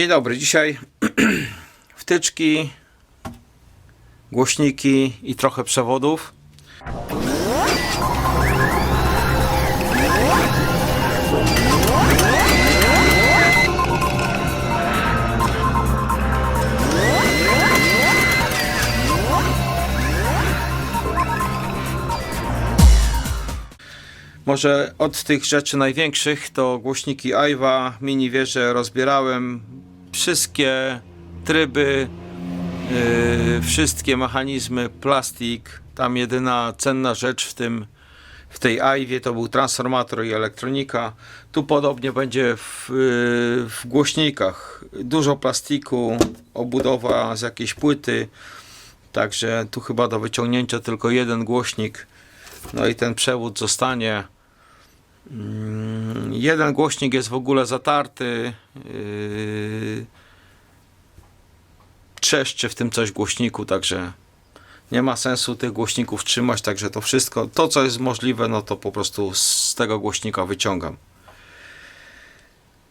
Dzień dobry. Dzisiaj wtyczki, głośniki i trochę przewodów. Może od tych rzeczy największych to głośniki Aiwa, mini wieże rozbierałem, wszystkie tryby, yy, wszystkie mechanizmy, plastik. Tam jedyna cenna rzecz w tym w tej Aiwie to był transformator i elektronika. Tu podobnie będzie w, yy, w głośnikach. Dużo plastiku, obudowa z jakiejś płyty. Także tu chyba do wyciągnięcia tylko jeden głośnik. No i ten przewód zostanie. Mm, Jeden głośnik jest w ogóle zatarty. Yy, Trzeszczy w tym coś głośniku, także nie ma sensu tych głośników trzymać. Także to wszystko, to co jest możliwe, no to po prostu z tego głośnika wyciągam.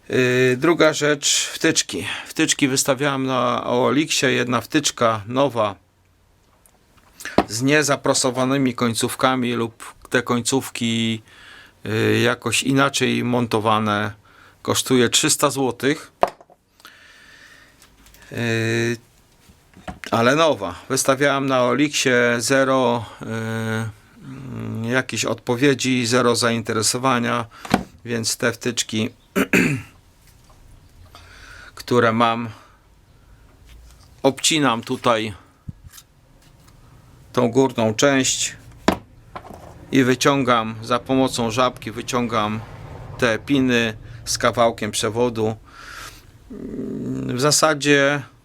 Yy, Druga rzecz, wtyczki. Wtyczki wystawiałem na OLX-ie. Jedna wtyczka nowa z niezaprosowanymi końcówkami lub te końcówki y, jakoś inaczej montowane kosztuje 300 zł. Y, Ale nowa. Wystawiałem na Olixie zero y, mm, jakichś odpowiedzi, zero zainteresowania, więc te wtyczki, które mam, obcinam tutaj tą górną część i wyciągam za pomocą żabki wyciągam te piny z kawałkiem przewodu w zasadzie yy,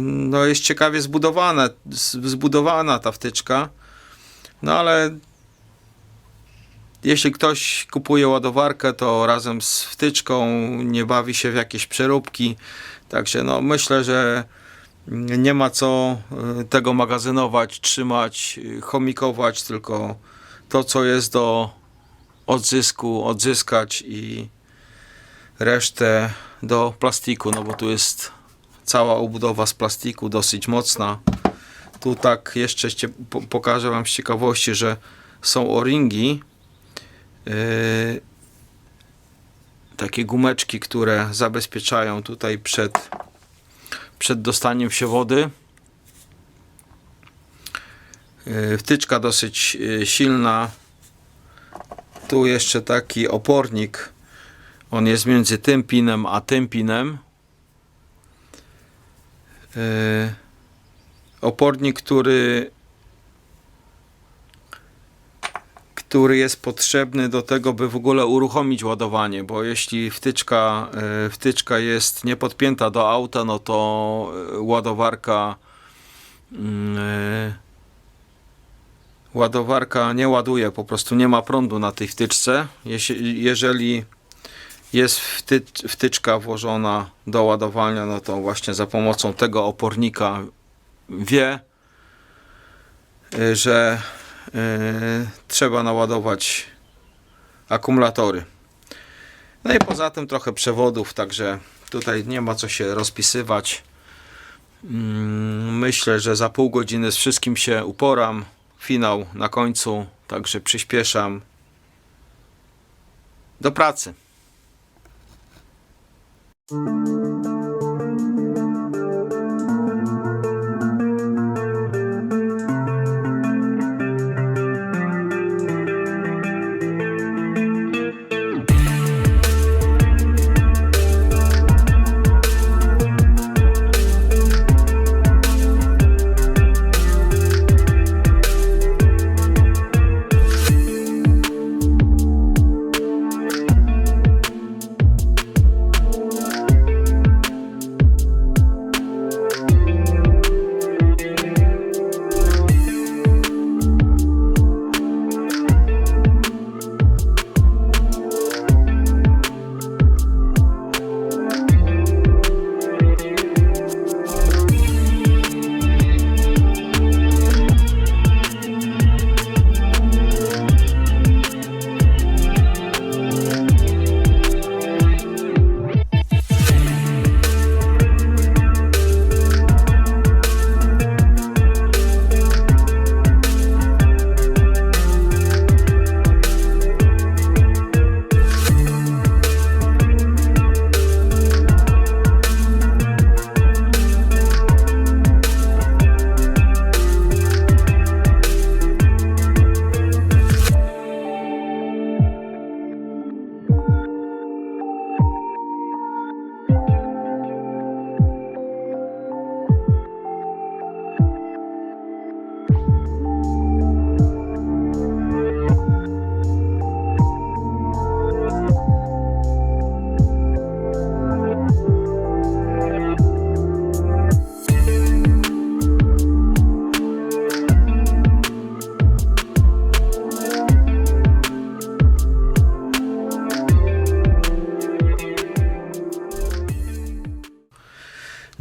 no jest ciekawie zbudowane, z- zbudowana ta wtyczka. No ale jeśli ktoś kupuje ładowarkę to razem z wtyczką nie bawi się w jakieś przeróbki. Także no myślę, że nie ma co y, tego magazynować, trzymać, y, chomikować, tylko to, co jest do odzysku, odzyskać i resztę do plastiku, no bo tu jest cała obudowa z plastiku, dosyć mocna. Tu tak jeszcze pokażę Wam z ciekawości, że są o-ringi, yy, takie gumeczki, które zabezpieczają tutaj przed przed dostaniem się wody. Yy, Wtyczka dosyć yy, silna. Tu jeszcze taki opornik. On jest między tym pinem a tym pinem. Yy, Opornik, który który jest potrzebny do tego, by w ogóle uruchomić ładowanie, bo jeśli wtyczka, e, wtyczka jest niepodpięta do auta, no to e, ładowarka mm, e, ładowarka nie ładuje, po prostu nie ma prądu na tej wtyczce. Jeśli, jeżeli jest wty, wtyczka włożona do ładowania, no to właśnie za pomocą tego opornika wie, e, że e, trzeba naładować akumulatory. No i poza tym trochę przewodów, także tutaj nie ma co się rozpisywać. Mm, Myślę, że za pół godziny z wszystkim się uporam. Finał na końcu, także przyspieszam. Do pracy. Música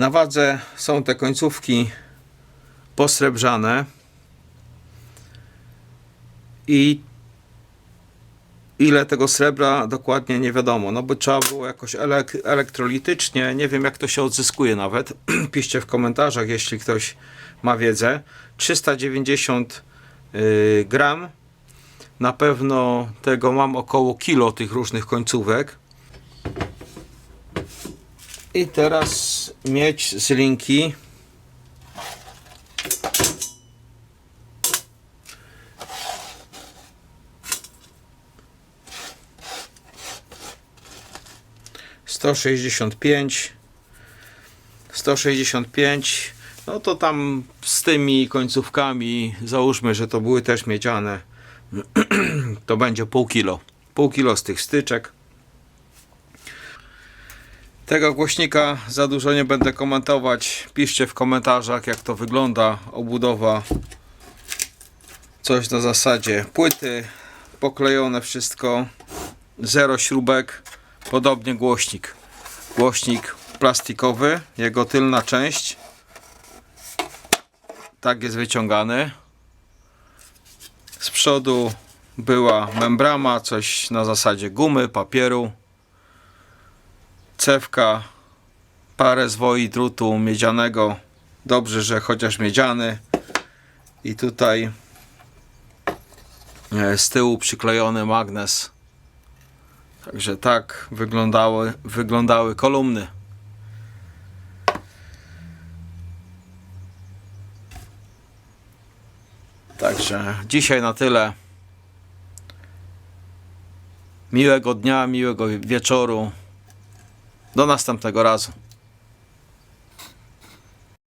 Na wadze są te końcówki posrebrzane i ile tego srebra dokładnie nie wiadomo, no bo trzeba było jakoś elek- elektrolitycznie, nie wiem jak to się odzyskuje nawet, piszcie w komentarzach, jeśli ktoś ma wiedzę. 390 y, gram, na pewno tego mam około kilo tych różnych końcówek. I teraz mieć z linki. sto sześćdziesiąt pięć. sto sześćdziesiąt pięć. No to tam z tymi końcówkami załóżmy, że to były też miedziane to będzie pół kilo. Pół kilo z tych styczek tego głośnika za dużo nie będę komentować. Piszcie w komentarzach, jak to wygląda obudowa. Coś na zasadzie płyty, poklejone wszystko, zero śrubek. Podobnie głośnik. Głośnik plastikowy, jego tylna część. Tak jest wyciągany. Z przodu była membrama, coś na zasadzie gumy, papieru cewka, parę zwoi drutu miedzianego. Dobrze, że chociaż miedziany. I tutaj e, z tyłu przyklejony magnes. Także tak wyglądały, wyglądały kolumny. Także dzisiaj na tyle. Miłego dnia, miłego wieczoru. Do następnego razu.